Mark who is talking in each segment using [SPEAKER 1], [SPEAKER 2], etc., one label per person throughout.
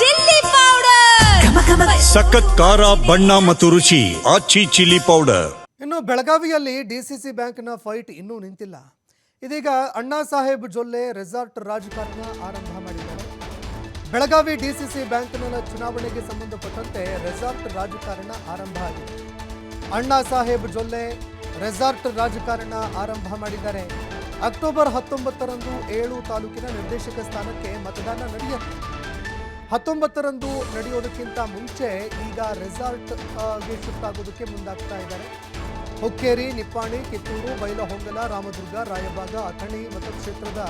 [SPEAKER 1] Chilli powder.
[SPEAKER 2] ಸಖತ್ ಖಾರ ಬಣ್ಣ ಮತ್ತು ರುಚಿ ಆಚಿ ಚಿಲ್ಲಿ ಪೌಡರ್.
[SPEAKER 3] ಇನ್ನು ಬೆಳಗಾವಿಯಲ್ಲಿ ಡಿಸಿಸಿ ಬ್ಯಾಂಕ್ನ ಫೈಟ್ ಇನ್ನೂ ನಿಂತಿಲ್ಲ. ಇದೀಗ ಅಣ್ಣಾ ಸಾಹೇಬ್ ಜೊಲ್ಲೆ ರೆಸಾರ್ಟ್ ರಾಜಕಾರಣ ಆರಂಭ ಮಾಡಿದ್ದಾರೆ. ಬೆಳಗಾವಿ ಡಿಸಿಸಿ ಬ್ಯಾಂಕ್ನ ಚುನಾವಣೆಗೆ ಸಂಬಂಧಪಟ್ಟಂತೆ ರೆಸಾರ್ಟ್ ರಾಜಕಾರಣ ಆರಂಭ ಆಗಿದೆ. ಅಣ್ಣಾ ಸಾಹೇಬ್ ಜೊಲ್ಲೆ ರೆಸಾರ್ಟ್ ರಾಜಕಾರಣ ಆರಂಭ ಮಾಡಿದ್ದಾರೆ. ಅಕ್ಟೋಬರ್ ಹತ್ತೊಂಬತ್ತರಂದು ಏಳು ತಾಲೂಕಿನ ನಿರ್ದೇಶಕ ಸ್ಥಾನಕ್ಕೆ ಮತದಾನ ನಡೆಯುತ್ತೆ ಹತ್ತೊಂಬತ್ತರಂದು ನಡೆಯೋದಕ್ಕಿಂತ ಮುಂಚೆ ಈಗ ರೆಸಾರ್ಟ್ ಆ, ಗೆ ಶಿಫ್ಟ್ ಆಗೋದಕ್ಕೆ ಮುಂದಾಗ್ತಾ ಇದ್ದಾರೆ. ಹುಕ್ಕೇರಿ ನಿಪ್ಪಾಣಿ ಕಿತ್ತೂರು ಬೈಲಹೊಂಗಲ ರಾಮದುರ್ಗ ರಾಯಬಾಗ ಅಥಣಿ ಮತಕ್ಷೇತ್ರದ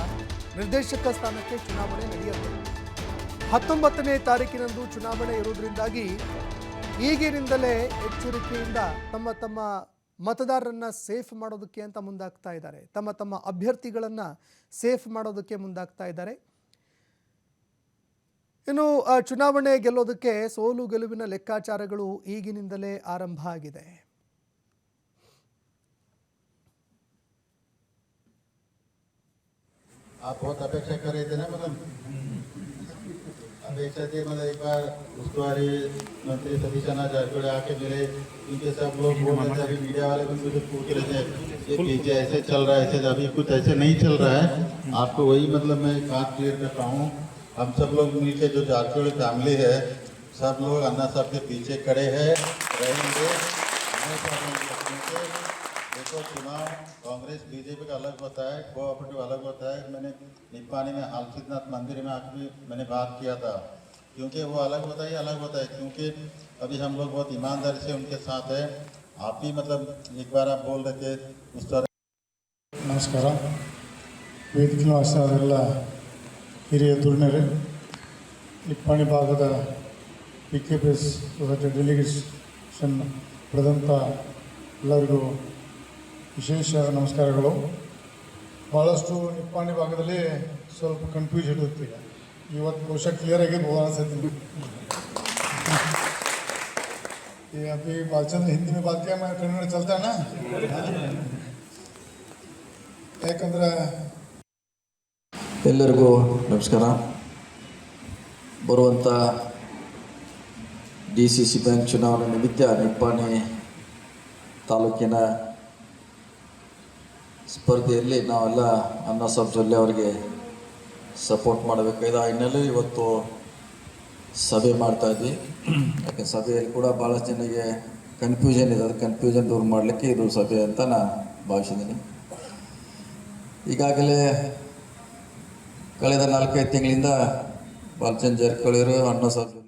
[SPEAKER 3] ನಿರ್ದೇಶಕ ಸ್ಥಾನಕ್ಕೆ ಚುನಾವಣೆ ನಡೆಯಲಿದೆ. ಹತ್ತೊಂಬತ್ತನೇ ತಾರೀಕಿನಂದು ಚುನಾವಣೆ ಇರುವುದರಿಂದಾಗಿ ಈಗಿನಿಂದಲೇ ಎಚ್ಚರಿಕೆಯಿಂದ ತಮ್ಮ ತಮ್ಮ ಮತದಾರರನ್ನು ಸೇಫ್ ಮಾಡೋದಕ್ಕೆ ಅಂತ ಮುಂದಾಗ್ತಾ ಇದ್ದಾರೆ. ತಮ್ಮ ತಮ್ಮ ಅಭ್ಯರ್ಥಿಗಳನ್ನು ಸೇಫ್ ಮಾಡೋದಕ್ಕೆ ಮುಂದಾಗ್ತಾ ಇದ್ದಾರೆ. ಇನ್ನು ಆ, ಚುನಾವಣೆ ಗೆಲ್ಲೋದಕ್ಕೆ ಸೋಲು ಗೆಲುವಿನ ಲೆಕ್ಕಾಚಾರಗಳು ಈಗಿನಿಂದಲೇ ಆರಂಭ ಆಗಿದೆ
[SPEAKER 4] आप बहुत अपेक्षा कर रहे थे ना मतलब अपेक्षा थी मतलब एक बार उस्तुवारी मंत्री सतीश चंद्र जारकिहोड़ी आके मिले उनके सब लोग बोल रहे थे अभी मीडिया वाले भी मुझे पूछ रहे थे ये पीछे ऐसे चल रहा है ऐसे अभी कुछ ऐसे नहीं चल रहा है आपको वही मतलब मैं बात क्लियर करता हूँ हम सब लोग मिलकर जो जारकिहोड़ी फैमिली है सब लोग अन्ना साहब के पीछे खड़े हैं रहेंगे हमेशा रहेंगे क्योंकि देखो चुनाव कांग्रेस बीजेपी का अलग होता है कोऑपरेटिव अलग होता है मैंने निपानी में हाल सिद्धनाथ मंदिर में आके भी मैंने बात किया था क्योंकि वो अलग होता है ये अलग होता है क्योंकि अभी हम लोग बहुत ईमानदारी से उनके साथ है आप भी मतलब एक बार आप बोल रहे थे उस तरह
[SPEAKER 5] ನಮಸ್ಕಾರ ವೇದಿಕೆ ವಾಸನೆಲ್ಲ ಹಿರಿಯ ದುರ್ಣ್ಯರೇ ನಿಪ್ಪಾಣಿ ಭಾಗದ P K P S society delegation ಪಡೆದಂಥ ಎಲ್ಲರಿಗೂ ವಿಶೇಷ ನಮಸ್ಕಾರಗಳು. ಭಾಳಷ್ಟು ನಿಪ್ಪಾಣಿ ಭಾಗದಲ್ಲಿ ಸ್ವಲ್ಪ ಕನ್ಫ್ಯೂಸ್ ಇರುತ್ತೆ ಇವತ್ತು ಬಹುಶಃ ಕ್ಲಿಯರ್ ಆಗಿ ಬಹು ಅನಿಸುತ್ತೆ ಈ ಅಭಿ ಭಾಳ ಚಂದ ಹಿಂದಿನ ಭಾಗ್ಯ ಕಣ್ಣು ಚಲ್ತಾನ? ಯಾಕಂದ್ರೆ
[SPEAKER 6] ಎಲ್ಲರಿಗೂ ನಮಸ್ಕಾರ. ಬರುವಂಥ ಡಿ ಸಿ ಸಿ ಬ್ಯಾಂಕ್ ಚುನಾವಣೆ ನಿಮಿತ್ತ ನಿಪ್ಪಾಣಿ ತಾಲೂಕಿನ ಸ್ಪರ್ಧೆಯಲ್ಲಿ ನಾವೆಲ್ಲ ಅನ್ನ ಅವರಿಗೆ ಸಪೋರ್ಟ್ ಮಾಡಬೇಕಾಗಿದೆ. ಆ ಹಿನ್ನೆಲೆ ಇವತ್ತು ಸಭೆ ಮಾಡ್ತಾ ಇದ್ವಿ. ಯಾಕೆ ಸಭೆಯಲ್ಲಿ ಕೂಡ ಭಾಳಷ್ಟು ಜನರಿಗೆ ಕನ್ಫ್ಯೂಷನ್ ಇದೆ. ಅದು ಕನ್ಫ್ಯೂಷನ್ ದೂರ ಮಾಡಲಿಕ್ಕೆ ಇದು ಸಭೆ ಅಂತ ನಾನು ಭಾವಿಸಿದ್ದೀನಿ. ಈಗಾಗಲೇ ಕಳೆದ ನಾಲ್ಕೈದು ತಿಂಗಳಿಂದ ಬಾಲಚಂದ್ ಜಾರಕಿಹೊಳಿಯವರು ಅಣ್ಣ ಸಾಹೇಬ್